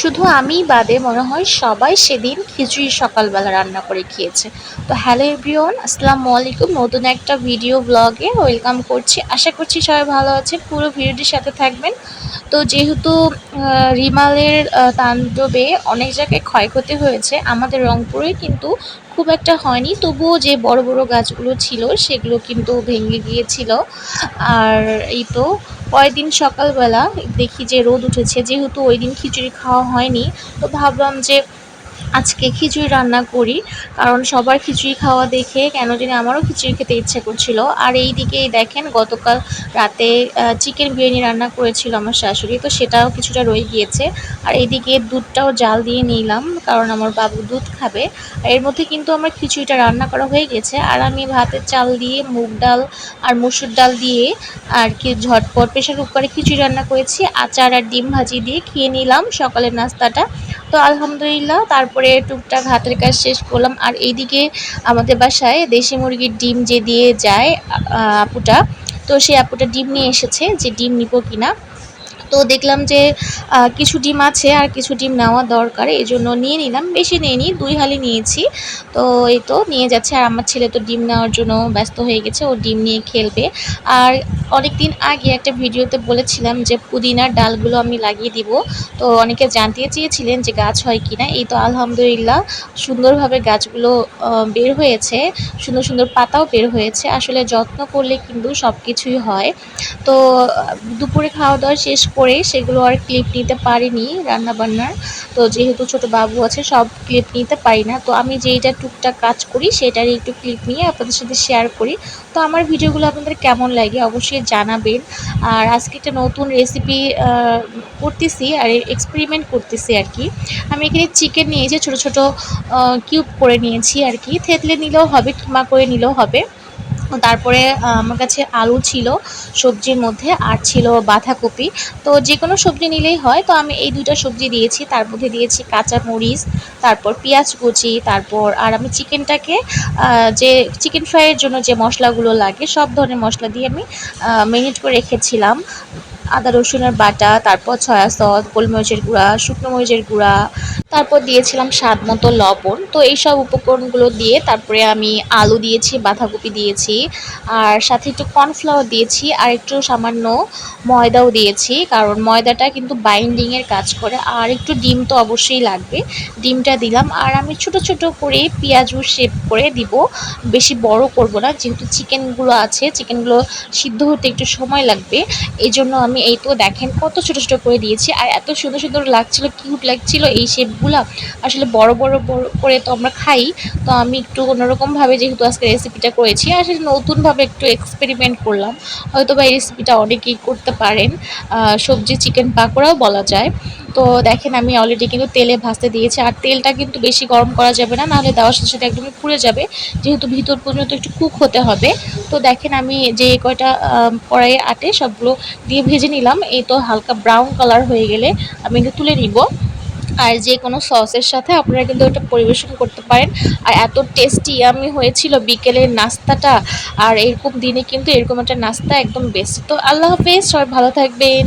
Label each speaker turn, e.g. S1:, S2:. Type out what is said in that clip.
S1: শুধু আমি বাদে, মনে হয় সবাই সেদিন খিচুড়ি সকালবেলা রান্না করে খেয়েছে। তো হ্যালো এভরিওয়ান, আসসালামু আলাইকুম। নতুন একটা ভিডিও ব্লগে ওয়েলকাম করছি। আশা করছি সবাই ভালো আছে পুরো ভিডিওটির সাথে থাকবেন। তো যেহেতু রিমালের তাণ্ডবে অনেক জায়গায় ক্ষয়ক্ষতি হয়েছে, আমাদের রংপুরে কিন্তু খুব একটা হয়নি। তবুও যে বড় বড় গাছগুলো ছিল, সেগুলো কিন্তু ভেঙে গিয়েছিল। আর এই তো পরের দিন সকালবেলা দেখি যে রোদ উঠেছে, যেহেতু ওই দিন খিচুড়ি খাওয়া হয়নি, তো ভাবলাম যে আজকে খিচুড়ি রান্না করি, কারণ সবার খিচুড়ি খাওয়া দেখে কেন জানি আমারও খিচুড়ি খেতে ইচ্ছে করছিল। আর এই দিকে দেখেন, গতকাল রাতে চিকেন বিরিয়ানি রান্না করেছিল আমার শাশুড়ি, তো সেটাও কিছুটা রয়ে গিয়েছে। আর এইদিকে দুধটাও জাল দিয়ে নিলাম, কারণ আমার বাবু দুধ খাবে। এর মধ্যে কিন্তু আমার খিচুড়িটা রান্না করা হয়ে গেছে। আর আমি ভাতের চাল দিয়ে মুগ ডাল আর মসুর ডাল দিয়ে আর কি ঝটপট প্রেশার কুকারে খিচুড়ি রান্না করেছি। আচার আর ডিম ভাজি দিয়ে খেয়ে নিলাম সকালের নাস্তাটা। তো আলহামদুলিল্লাহ, তারপরে টুকটাক হাতের কাজ শেষ করলাম। আর এইদিকে আমাদের বাসায় দেশি মুরগির ডিম যে দিয়ে যায় আপুটা, তো সেই আপুটা ডিম নিয়ে এসেছে যে ডিম নিব কিনা। তো দেখলাম যে কিছু ডিম আছে আর কিছু ডিম নেওয়া দরকার, এই জন্য নিয়ে নিলাম। বেশি নিইনি, দুই হালি নিয়েছি। তো এই তো নিয়ে যাচ্ছে। আর আমার ছেলে তো ডিম নেওয়ার জন্য ব্যস্ত হয়ে গেছে, ও ডিম নিয়ে খেলবে। আর অনেক দিন আগে একটা ভিডিওতে বলেছিলাম যে পুদিনার ডালগুলো আমি লাগিয়ে দিব। তো অনেকে জানতে চেয়েছিলেন যে গাছ হয় কি না এই তো আলহামদুলিল্লাহ সুন্দরভাবে গাছগুলো বের হয়েছে। সুন্দর সুন্দর পাতাও বের হয়েছে। আসলে যত্ন করলে কিন্তু সব কিছুই হয়। তো দুপুরে খাওয়া দাওয়া শেষ করে সেগুলো আর ক্লিপ নিতে পারিনি রান্না বান্নার তো যেহেতু ছোট বাবু আছে, সব ক্লিপ নিতে পারি না। তো আমি যেইটা টুকটাক কাজ করি, সেটারই একটু ক্লিপ নিয়ে আপনাদের সাথে শেয়ার করি। তো আমার ভিডিওগুলো আপনাদের কেমন লাগে অবশ্যই জানাবেন। আর আজকে একটা নতুন রেসিপি করতেছি আর এক্সপেরিমেন্ট করতেছি আর কি। আমি এখানে চিকেন নিয়েছি, ছোট ছোট কিউব করে নিয়েছি আর কি। থেতলে নিলেও হবে, কিমা করে নিলেও হবে। তারপরে আমার কাছে আলু ছিল, সবজির মধ্যে, আর ছিল বাঁধাকপি। তো যে কোনো সবজি নিলেই হয়, তো আমি এই দুইটা সবজি দিয়েছি। তার মধ্যে দিয়েছি কাঁচা মরিচ, তারপর পেঁয়াজ কুচি, তারপর, আর আমি চিকেনটাকে যে চিকেন ফ্রাইয়ের জন্য যে মশলাগুলো লাগে, সব ধরনের মশলা দিয়ে আমি মেরিনেট করে রেখেছিলাম। আদা রসুনের বাটা, তারপর সয়া সস, গোলমরিচের গুঁড়া, শুকনো মরিচের গুঁড়া, তারপর দিয়েছিলাম স্বাদ মতো লবণ। তো এইসব উপকরণগুলো দিয়ে তারপরে আমি আলু দিয়েছি, বাঁধাকপি দিয়েছি, আর সাথে একটু কর্নফ্লাওয়ার দিয়েছি, আর একটু সামান্য ময়দাও দিয়েছি, কারণ ময়দাটা কিন্তু বাইন্ডিংয়ের কাজ করে, আর একটু ডিম তো অবশ্যই লাগবে। ডিমটা দিলাম, আর আমি ছোট ছোট করে পেঁয়াজু শেপ করে দিব। বেশি বড় করব না, যেহেতু চিকেনগুলো আছে, চিকেনগুলো সিদ্ধ হতে একটু সময় লাগবে এই জন্য আমি এই তো দেখেন, কত ছোট ছোট করে দিয়েছি আর এত সুন্দর সুন্দর লাগছিল কিউট লাগছিল এই শেপগুলা আসলে বড় বড় বড় করে তো আমরা খাই, তো আমি একটু অন্যরকমভাবে যেহেতু আজকে রেসিপিটা করেছি, আর সেটা নতুনভাবে একটু এক্সপেরিমেন্ট করলাম। হয়তো বা এই রেসিপিটা অনেকেই করতে পারেন। সবজি চিকেন পাকোড়াও বলা যায়। তো দেখেন আমি অলরেডি কিন্তু তেলে ভাজতে দিয়েছি। আর তেলটা কিন্তু বেশি গরম করা যাবে না, নাহলে দেওয়ার সাথে সাথে একদমই পুড়ে যাবে। যেহেতু ভিতর পর্যন্ত একটু কুক হতে হবে। তো দেখেন আমি যে কয়টা কড়াইয়ে আটে সবগুলো দিয়ে ভেজে নিলাম। এই তো হালকা ব্রাউন কালার হয়ে গেলে আমি কিন্তু তুলে নিব। আর যে কোনো সসের সাথে আপনারা কিন্তু ওটা পরিবেশন করতে পারেন। আর এত টেস্টি আমি হয়েছিল বিকেলের নাস্তাটা। আর এরকম দিনে কিন্তু এরকম একটা নাস্তা একদম বেস্ট তো আল্লাহ হাফেজ, সবাই ভালো থাকবেন।